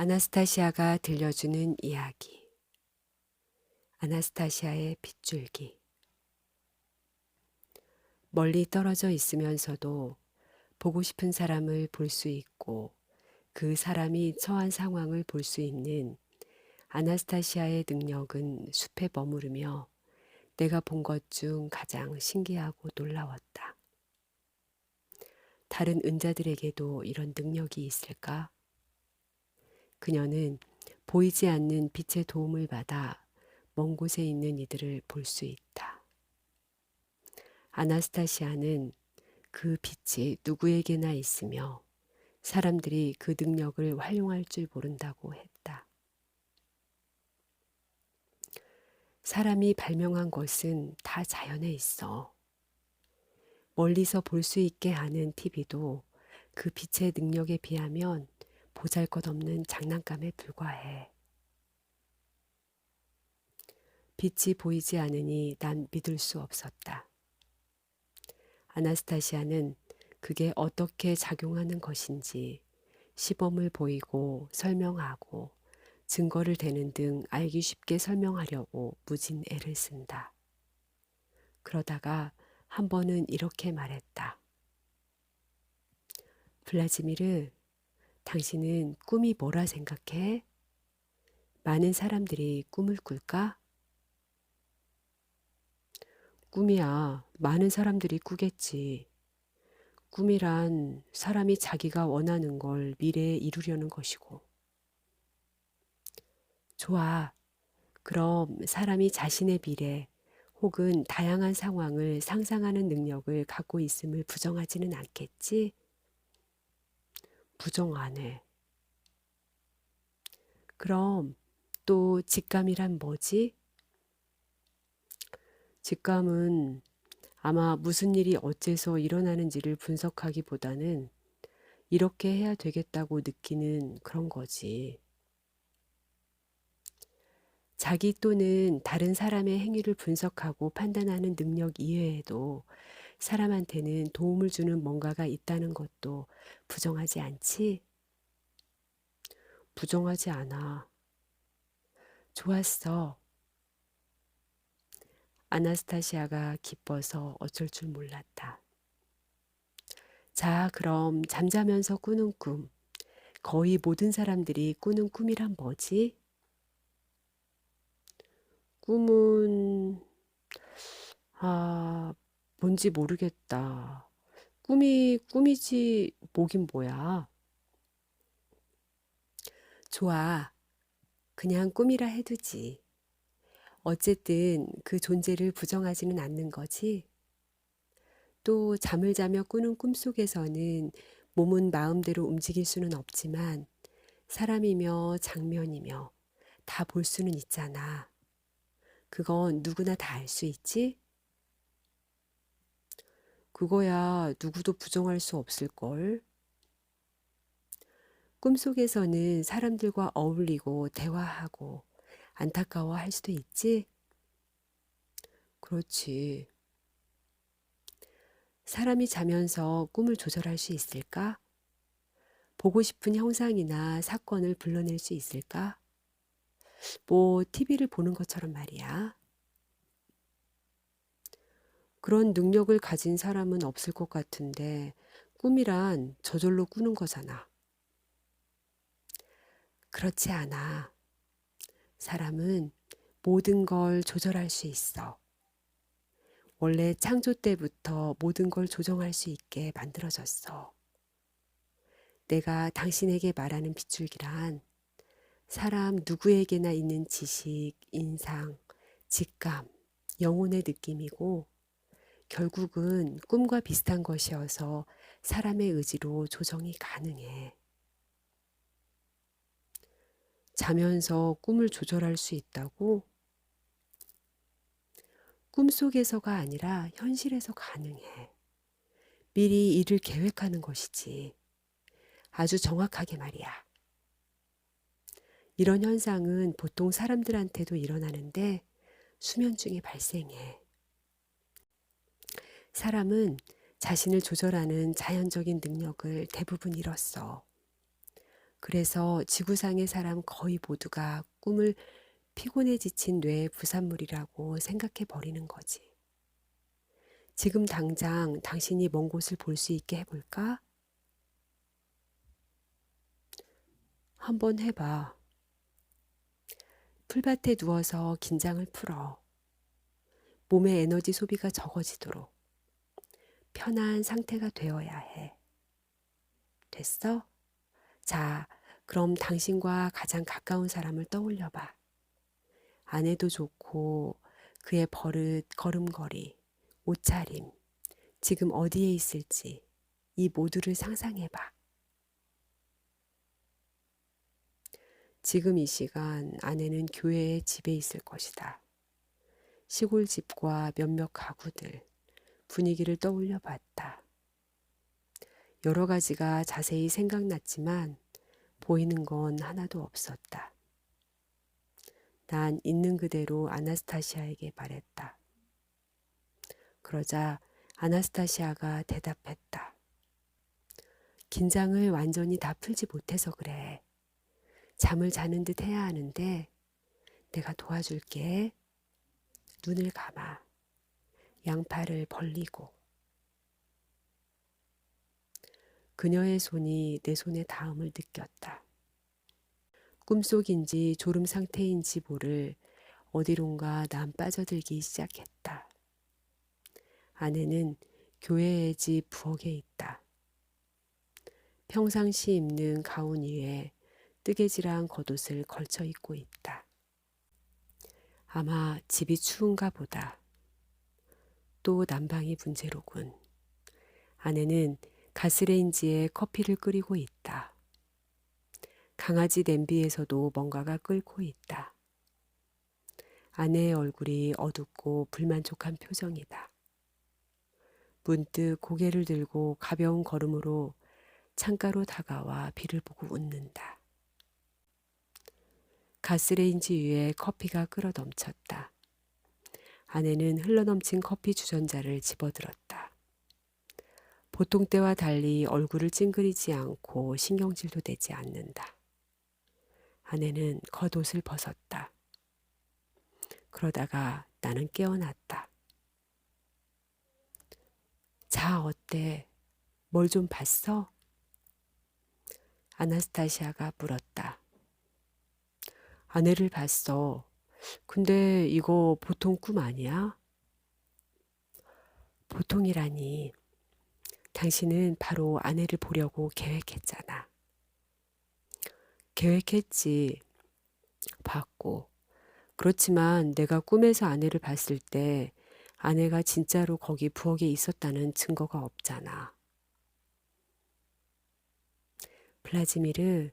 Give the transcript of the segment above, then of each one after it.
아나스타시아가 들려주는 이야기. 아나스타시아의 핏줄기. 멀리 떨어져 있으면서도 보고 싶은 사람을 볼 수 있고 그 사람이 처한 상황을 볼 수 있는 아나스타시아의 능력은 숲에 머무르며 내가 본 것 중 가장 신기하고 놀라웠다. 다른 은자들에게도 이런 능력이 있을까? 그녀는 보이지 않는 빛의 도움을 받아 먼 곳에 있는 이들을 볼 수 있다. 아나스타시아는 그 빛이 누구에게나 있으며 사람들이 그 능력을 활용할 줄 모른다고 했다. 사람이 발명한 것은 다 자연에 있어. 멀리서 볼 수 있게 하는 TV도 그 빛의 능력에 비하면 보잘 것 없는 장난감에 불과해. 빛이 보이지 않으니 난 믿을 수 없었다. 아나스타시아는 그게 어떻게 작용하는 것인지 시범을 보이고 설명하고 증거를 대는 등 알기 쉽게 설명하려고 무진 애를 쓴다. 그러다가 한 번은 이렇게 말했다. 블라지미르, 당신은 꿈이 뭐라 생각해? 많은 사람들이 꿈을 꿀까? 꿈이야. 많은 사람들이 꾸겠지. 꿈이란 사람이 자기가 원하는 걸 미래에 이루려는 것이고. 좋아. 그럼 사람이 자신의 미래 혹은 다양한 상황을 상상하는 능력을 갖고 있음을 부정하지는 않겠지? 부정 안 해. 그럼 또 직감이란 뭐지? 직감은 아마 무슨 일이 어째서 일어나는지를 분석하기보다는 이렇게 해야 되겠다고 느끼는 그런 거지. 자기 또는 다른 사람의 행위를 분석하고 판단하는 능력 이외에도 사람한테는 도움을 주는 뭔가가 있다는 것도 부정하지 않지? 부정하지 않아. 좋았어. 아나스타시아가 기뻐서 어쩔 줄 몰랐다. 자, 그럼 잠자면서 꾸는 꿈. 거의 모든 사람들이 꾸는 꿈이란 뭐지? 꿈은, 아, 뭔지 모르겠다. 꿈이 꿈이지 뭐긴 뭐야. 좋아. 그냥 꿈이라 해두지. 어쨌든 그 존재를 부정하지는 않는 거지. 또 잠을 자며 꾸는 꿈 속에서는 몸은 마음대로 움직일 수는 없지만 사람이며 장면이며 다 볼 수는 있잖아. 그건 누구나 다 알 수 있지? 그거야 누구도 부정할 수 없을걸. 꿈속에서는 사람들과 어울리고 대화하고 안타까워 할 수도 있지? 그렇지. 사람이 자면서 꿈을 조절할 수 있을까? 보고 싶은 형상이나 사건을 불러낼 수 있을까? 뭐, TV를 보는 것처럼 말이야. 그런 능력을 가진 사람은 없을 것 같은데, 꿈이란 저절로 꾸는 거잖아. 그렇지 않아. 사람은 모든 걸 조절할 수 있어. 원래 창조 때부터 모든 걸 조정할 수 있게 만들어졌어. 내가 당신에게 말하는 빗줄기란 사람 누구에게나 있는 지식, 인상, 직감, 영혼의 느낌이고 결국은 꿈과 비슷한 것이어서 사람의 의지로 조정이 가능해. 자면서 꿈을 조절할 수 있다고? 꿈속에서가 아니라 현실에서 가능해. 미리 일을 계획하는 것이지. 아주 정확하게 말이야. 이런 현상은 보통 사람들한테도 일어나는데 수면 중에 발생해. 사람은 자신을 조절하는 자연적인 능력을 대부분 잃었어. 그래서 지구상의 사람 거의 모두가 꿈을 피곤해 지친 뇌의 부산물이라고 생각해 버리는 거지. 지금 당장 당신이 먼 곳을 볼 수 있게 해볼까? 한번 해봐. 풀밭에 누워서 긴장을 풀어. 몸의 에너지 소비가 적어지도록 편한 상태가 되어야 해. 됐어? 자, 그럼 당신과 가장 가까운 사람을 떠올려 봐. 아내도 좋고 그의 버릇, 걸음걸이, 옷차림, 지금 어디에 있을지 이 모두를 상상해 봐. 지금 이 시간 아내는 교회의 집에 있을 것이다. 시골 집과 몇몇 가구들, 분위기를 떠올려 봤다. 여러 가지가 자세히 생각났지만 보이는 건 하나도 없었다. 난 있는 그대로 아나스타시아에게 말했다. 그러자 아나스타시아가 대답했다. 긴장을 완전히 다 풀지 못해서 그래. 잠을 자는 듯 해야 하는데 내가 도와줄게. 눈을 감아. 양팔을 벌리고. 그녀의 손이 내 손에 닿음을 느꼈다. 꿈속인지 졸음 상태인지 모를 어디론가 난 빠져들기 시작했다. 아내는 교회의 집 부엌에 있다. 평상시 입는 가운 위에 뜨개질한 겉옷을 걸쳐 입고 있다. 아마 집이 추운가 보다. 또 난방이 문제로군. 아내는 가스레인지에 커피를 끓이고 있다. 강아지 냄비에서도 뭔가가 끓고 있다. 아내의 얼굴이 어둡고 불만족한 표정이다. 문득 고개를 들고 가벼운 걸음으로 창가로 다가와 비를 보고 웃는다. 가스레인지 위에 커피가 끓어 넘쳤다. 아내는 흘러넘친 커피 주전자를 집어들었다. 보통 때와 달리 얼굴을 찡그리지 않고 신경질도 내지 않는다. 아내는 겉옷을 벗었다. 그러다가 나는 깨어났다. 자, 어때? 뭘 좀 봤어? 아나스타시아가 물었다. 아내를 봤어. 근데 이거 보통 꿈 아니야? 보통이라니. 당신은 바로 아내를 보려고 계획했잖아. 계획했지. 봤고. 그렇지만 내가 꿈에서 아내를 봤을 때 아내가 진짜로 거기 부엌에 있었다는 증거가 없잖아. 블라지미르,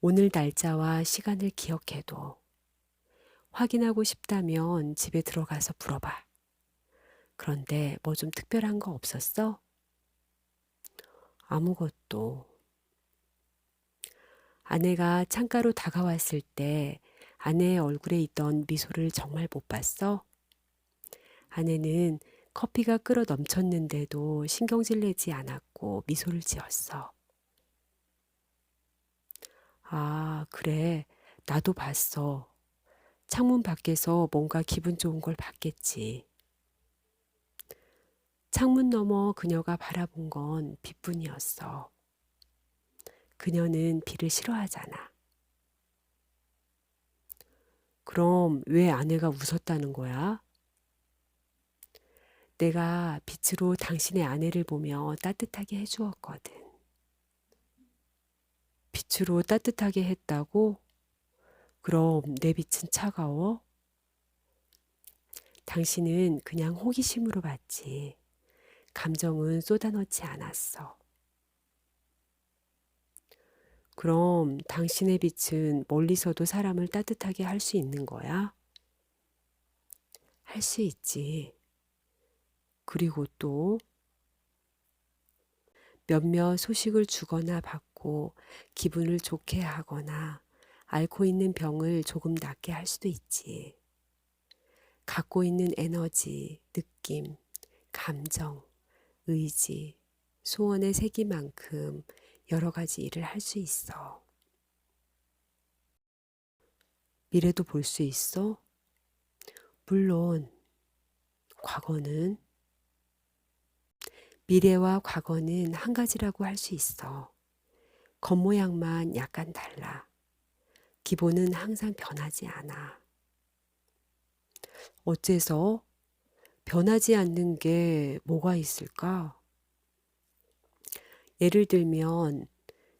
오늘 날짜와 시간을 기억해도 확인하고 싶다면 집에 들어가서 물어봐. 그런데 뭐 좀 특별한 거 없었어? 아무것도. 아내가 창가로 다가왔을 때 아내의 얼굴에 있던 미소를 정말 못 봤어? 아내는 커피가 끓어 넘쳤는데도 신경질 내지 않았고 미소를 지었어. 아, 그래. 나도 봤어. 창문 밖에서 뭔가 기분 좋은 걸 봤겠지. 창문 너머 그녀가 바라본 건 빛뿐이었어. 그녀는 비를 싫어하잖아. 그럼 왜 아내가 웃었다는 거야? 내가 빛으로 당신의 아내를 보며 따뜻하게 해주었거든. 빛으로 따뜻하게 했다고? 그럼 내 빛은 차가워? 당신은 그냥 호기심으로 봤지. 감정은 쏟아넣지 않았어. 그럼 당신의 빛은 멀리서도 사람을 따뜻하게 할 수 있는 거야? 할 수 있지. 그리고 또 몇몇 소식을 주거나 받고 기분을 좋게 하거나 앓고 있는 병을 조금 낫게 할 수도 있지. 갖고 있는 에너지, 느낌, 감정, 의지, 소원의 세기만큼 여러 가지 일을 할 수 있어. 미래도 볼 수 있어? 물론, 과거는 미래와 과거는 한 가지라고 할 수 있어. 겉모양만 약간 달라. 기본은 항상 변하지 않아. 어째서 변하지 않는 게 뭐가 있을까? 예를 들면,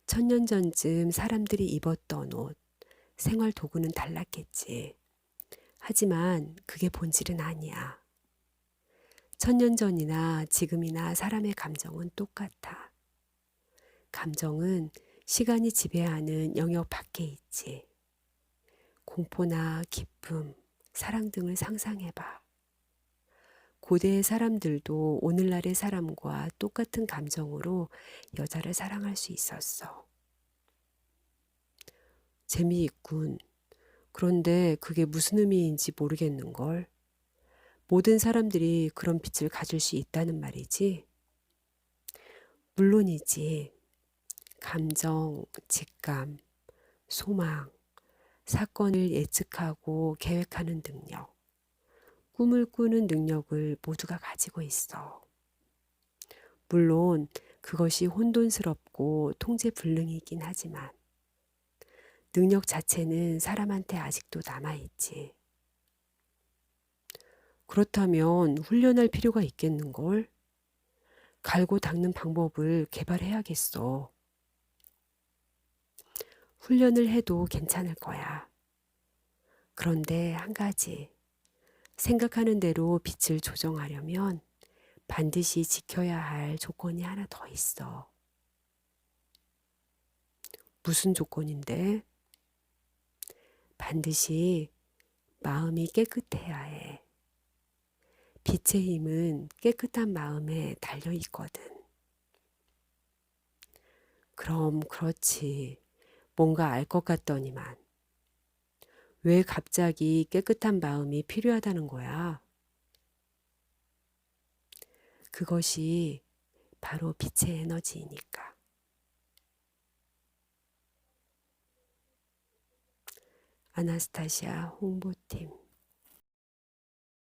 천년 전쯤 사람들이 입었던 옷, 생활 도구는 달랐겠지. 하지만 그게 본질은 아니야. 천년 전이나 지금이나 사람의 감정은 똑같아. 감정은 시간이 지배하는 영역 밖에 있지. 공포나 기쁨, 사랑 등을 상상해봐. 고대의 사람들도 오늘날의 사람과 똑같은 감정으로 여자를 사랑할 수 있었어. 재미있군. 그런데 그게 무슨 의미인지 모르겠는걸. 모든 사람들이 그런 빛을 가질 수 있다는 말이지? 물론이지. 감정, 직감, 소망, 사건을 예측하고 계획하는 능력, 꿈을 꾸는 능력을 모두가 가지고 있어. 물론 그것이 혼돈스럽고 통제 불능이긴 하지만 능력 자체는 사람한테 아직도 남아있지. 그렇다면 훈련할 필요가 있겠는걸? 갈고 닦는 방법을 개발해야겠어. 훈련을 해도 괜찮을 거야. 그런데 한 가지. 생각하는 대로 빛을 조정하려면 반드시 지켜야 할 조건이 하나 더 있어. 무슨 조건인데? 반드시 마음이 깨끗해야 해. 빛의 힘은 깨끗한 마음에 달려 있거든. 그럼 그렇지. 뭔가 알 것 같더니만. 왜 갑자기 깨끗한 마음이 필요하다는 거야? 그것이 바로 빛의 에너지이니까. 아나스타시아 홍보팀